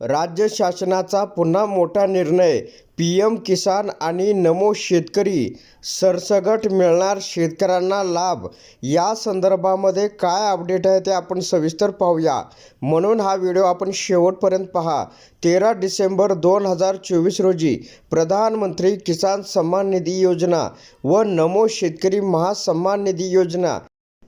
राज्य शासनाचा पुन्हा मोठा निर्णय. पी एम किसान आणि नमो शेतकरी सरसगट मिळणार शेतकऱ्यांना लाभ. या संदर्भामध्ये काय अपडेट आहे ते आपण सविस्तर पाहूया. म्हणून हा व्हिडिओ आपण शेवटपर्यंत पहा. तेरा डिसेंबर दोन हजार चोवीस रोजी प्रधानमंत्री किसान सन्मान निधी योजना व नमो शेतकरी महासन्मान निधी योजना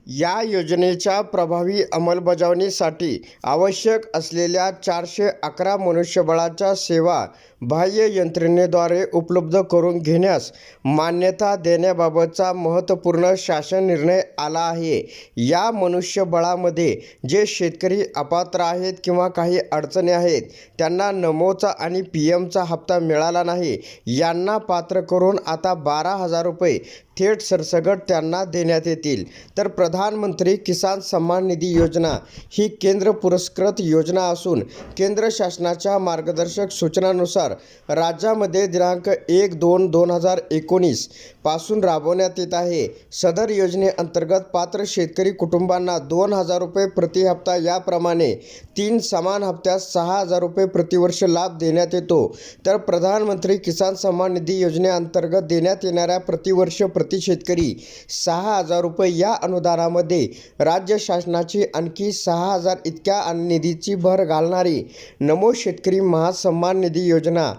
या योजनेच्या प्रभावी अंमलबजावणीसाठी आवश्यक असलेल्या चारशे अकरा मनुष्यबळाच्या सेवा बाह्य यंत्रणेद्वारे उपलब्ध करून घेण्यास मान्यता देण्याबाबतचा महत्त्वपूर्ण शासन निर्णय आला आहे. या मनुष्यबळामध्ये जे शेतकरी अपात्र आहेत किंवा काही अडचणी आहेत त्यांना नमोचा आणि पी एमचा हप्ता मिळाला नाही. यांना पात्र करून आता बारा हजार रुपये थेट सरसगट त्यांना देण्यात येतील. तर प्रधानमंत्री किसान सन्मान निधी योजना ही केंद्र पुरस्कृत योजना असून केंद्र शासनाच्या मार्गदर्शक सूचनानुसार राज्यामध्ये दिनांक एक दोन दोन हजार एकोणीसपासून राबवण्यात येत आहे. सदर योजनेअंतर्गत पात्र शेतकरी कुटुंबांना दोन हजार रुपये प्रति हप्ता याप्रमाणे तीन समान हप्त्यात सहा हजार रुपये प्रतिवर्ष लाभ देण्यात येतो. तर प्रधानमंत्री किसान सन्मान निधी योजनेअंतर्गत देण्यात येणाऱ्या प्रतिवर्ष प्रति शेतकरी सहा हजार रुपये या अनुदानामध्ये राज्य शासनाची आणखी सहा हजार इतक्या निधीची भर घालणारी नमो शेतकरी महासन्मान निधी योजना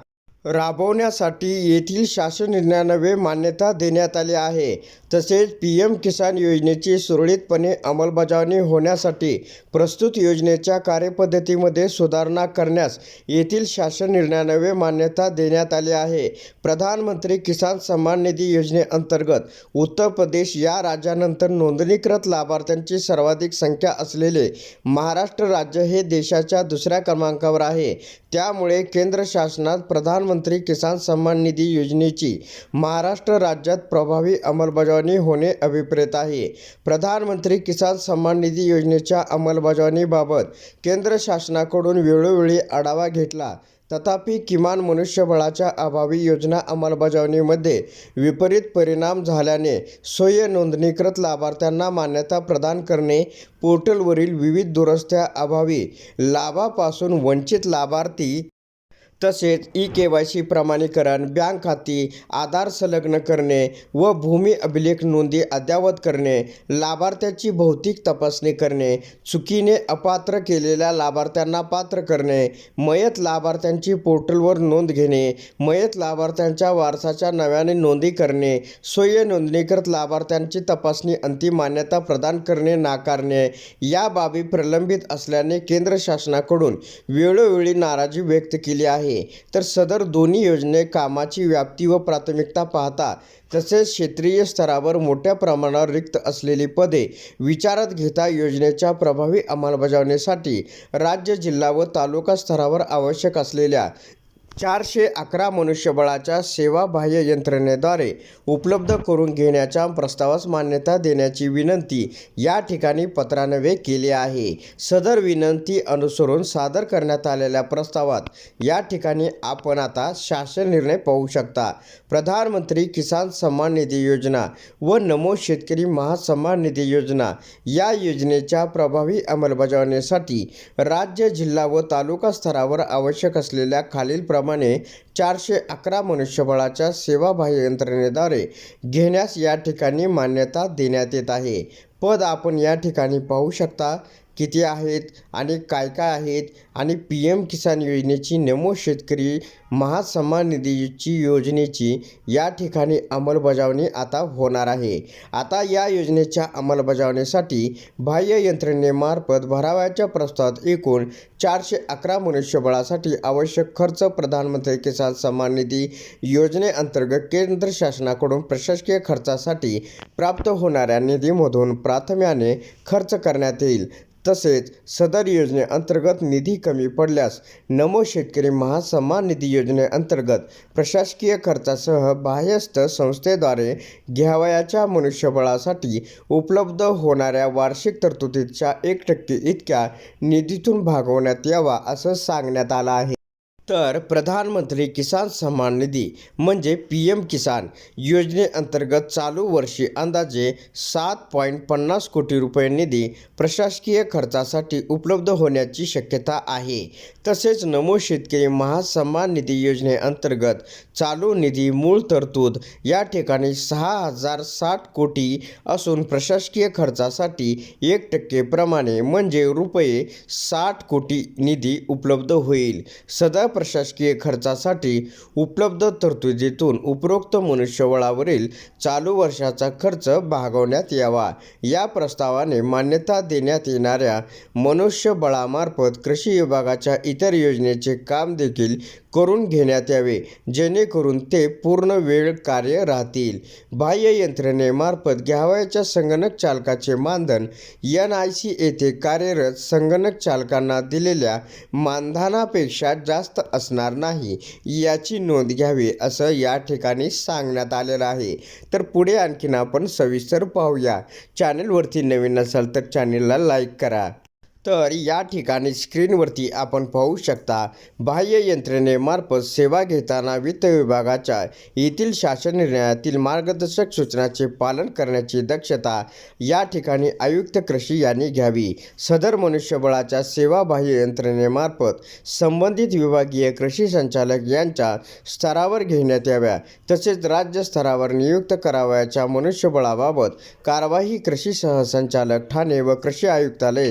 राबवण्यासाठी येथील शासन निर्णयानवे मान्यता देण्यात आली आहे. तसेच पी एम किसान योजनेची सुरळीतपणे अंमलबजावणी होण्यासाठी प्रस्तुत योजनेच्या कार्यपद्धतीमध्ये सुधारणा करण्यास येथील शासन निर्णयानवे मान्यता देण्यात आली आहे. प्रधानमंत्री किसान सन्मान निधी योजनेअंतर्गत उत्तर प्रदेश या राज्यानंतर नोंदणीकृत लाभार्थ्यांची सर्वाधिक संख्या असलेले महाराष्ट्र राज्य हे देशाच्या दुसऱ्या क्रमांकावर आहे. त्यामुळे केंद्र शासनात प्रधानमंत्री किसान सन्मान निधी योजनेची महाराष्ट्र राज्यात प्रभावी अंमलबजावणी होणे अभिप्रेत आहे. प्रधानमंत्री किसान सन्मान निधी योजनेच्या अंमलबजावणीबाबत केंद्र शासनाकडून वेळोवेळी आढावा घेतला. तथापि किमान मनुष्यबळाच्या अभावी योजना अंमलबजावणीमध्ये विपरीत परिणाम झाल्याने स्वयं नोंदणीकृत लाभार्थ्यांना मान्यता प्रदान करणे पोर्टलवरील विविध दुरस्त्या अभावी लाभापासून वंचित लाभार्थी तसेच ई के वाय सी प्रमाणीकरण बँक खाती आधार संलग्न करणे व भूमी अभिलेख नोंदी अद्ययावत करणे लाभार्थ्याची भौतिक तपासणी करणे चुकीने अपात्र केलेल्या लाभार्थ्यांना पात्र करणे मयत लाभार्थ्यांची पोर्टलवर नोंद घेणे मयत लाभार्थ्यांच्या वारसाच्या नव्याने नोंदी करणे स्वयं नोंदणीकृत लाभार्थ्यांची तपासणी अंतिम मान्यता प्रदान करणे नाकारणे या बाबी प्रलंबित असल्याने केंद्र शासनाकडून वेळोवेळी नाराजी व्यक्त केली आहे. तर सदर दोन्ही योजने कामाची व्याप्ती व प्राथमिकता पाहता तसेच क्षेत्रीय स्तरावर मोठ्या प्रमाणावर रिक्त असलेली पदे विचारात घेता योजनेच्या प्रभावी अंमलबजावणीसाठी राज्य जिल्हा व तालुका स्तरावर आवश्यक असलेल्या चारशे अकरा मनुष्यबळाच्या सेवा बाह्य यंत्रणेद्वारे उपलब्ध करून घेण्याच्या प्रस्तावास मान्यता देण्याची विनंती या ठिकाणी पत्रान्वये केली आहे. सदर विनंती अनुसरून सादर करण्यात आलेल्या प्रस्तावात या ठिकाणी आपण आता शासन निर्णय पाहू शकता. प्रधानमंत्री किसान सन्मान निधी योजना व नमो शेतकरी महासन्मान निधी योजना या योजनेच्या प्रभावी अंमलबजावणीसाठी राज्य जिल्हा व तालुका स्तरावर आवश्यक असलेल्या खालील प्र प्रमाणे चारशे अकरा मनुष्यबळाच्या सेवाबाह्य यंत्रणेद्वारे घेण्यास या ठिकाणी मान्यता देण्यात येत आहे. पद आपण या ठिकाणी पाहू शकता. किती आहेत आणि काय काय आहेत आणि पी एम किसान योजनेची नमो शेतकरी महासन्मान निधीची योजनेची या ठिकाणी अंमलबजावणी आता होणार आहे. आता या योजनेच्या अंमलबजावणीसाठी बाह्य यंत्रणेमार्फत भरावयाच्या प्रस्तावात एकूण चारशे अकरा मनुष्यबळासाठी आवश्यक खर्च प्रधानमंत्री किसान सन्मान निधी योजनेअंतर्गत केंद्र शासनाकडून प्रशासकीय खर्चासाठी प्राप्त होणाऱ्या निधीमधून प्राथम्याने खर्च करण्यात येईल. तसेच सदर योजनेअंतर्गत निधी कमी पडल्यास नमो शेतकरी महासन्मान निधी योजनेअंतर्गत प्रशासकीय खर्चासह बाह्यस्थ संस्थेद्वारे घ्यावयाच्या मनुष्यबळासाठी उपलब्ध होणाऱ्या वार्षिक तरतुदीच्या एक टक्के इतक्या निधीतून भागवण्यात यावा असं सांगण्यात आलं आहे. तर प्रधानमंत्री किसान सन्मान निधी म्हणजे पी एम किसान योजनेअंतर्गत चालू वर्षी अंदाजे सात पॉईंट पन्नास कोटी रुपये निधी प्रशासकीय खर्चासाठी उपलब्ध होण्याची शक्यता आहे. तसेच नमो शेतकरी महासन्मान निधी योजनेअंतर्गत चालू निधी मूळ तरतूद या ठिकाणी सहा हजार साठ कोटी असून प्रशासकीय खर्चासाठी एक टक्के प्रमाणे म्हणजे रुपये साठ कोटी निधी उपलब्ध होईल. सदर प्रशासकीय खर्चासाठी उपलब्ध तरतुदीतून उपरोक्त मनुष्यबळावरील चालू वर्षाचा खर्च भागवण्यात यावा. या प्रस्तावाने मान्यता देण्यात येणाऱ्या मनुष्यबळामार्फत कृषी विभागाच्या इतर योजनेचे काम देखील करून घेण्यात यावे जेणेकरून ते पूर्ण वेळ कार्य राहतील. बाह्य यंत्रणेमार्फत घ्यावयाच्या संगणक चालकाचे मानधन एन आय सी येथे कार्यरत संगणक चालकांना दिलेल्या मानधनापेक्षा जास्त असणार नाही. याची नोंद घ्यावी असं या ठिकाणी सांगण्यात आलेलं आहे. तर पुढे आणखीन आपण सविस्तर पाहूया. चॅनलवरती नवीन असाल तर चॅनलला लाईक करा. तर या ठिकाणी स्क्रीनवरती आपण पाहू शकता बाह्य यंत्रणेमार्फत सेवा घेताना वित्त विभागाच्या येथील शासन निर्णयातील मार्गदर्शक सूचनाचे पालन करण्याची दक्षता या ठिकाणी आयुक्त कृषी यांनी घ्यावी. सदर मनुष्यबळाच्या सेवा बाह्य यंत्रणेमार्फत संबंधित विभागीय कृषी संचालक यांच्या स्तरावर घेण्यात याव्या तसेच राज्य स्तरावर नियुक्त करावयाच्या मनुष्यबळाबाबत कारवाई कृषी सहसंचालक ठाणे व कृषी आयुक्तालय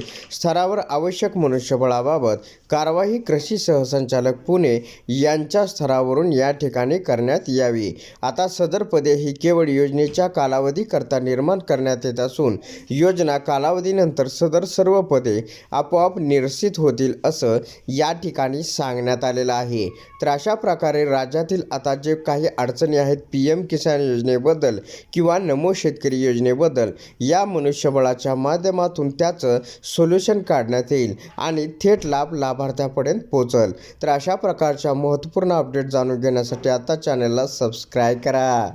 स्तरावर आवश्यक मनुष्यबळाबाबत कारवाई कृषी सहसंचालक पुणे यांच्या स्तरावरून या ठिकाणी करण्यात यावी. आता सदर पदे ही केवळ योजनेच्या कालावधीकरता निर्माण करण्यात येत असून योजना कालावधीनंतर सदर सर्व पदे आपोआप निरसित होतील असं या ठिकाणी सांगण्यात आलेलं आहे. तर अशा प्रकारे राज्यातील आता जे काही अडचणी आहेत पी एम किसान योजनेबद्दल किंवा नमो शेतकरी योजनेबद्दल या मनुष्यबळाच्या माध्यमातून त्याचं सोल्युशन काढण्यात येईल आणि थेट लाभ लाभार्थ्यापर्यंत पोचल तर अशा प्रकारच्या महत्त्वपूर्ण अपडेट जाणून घेण्यासाठी आता चॅनलला सबस्क्राईब करा.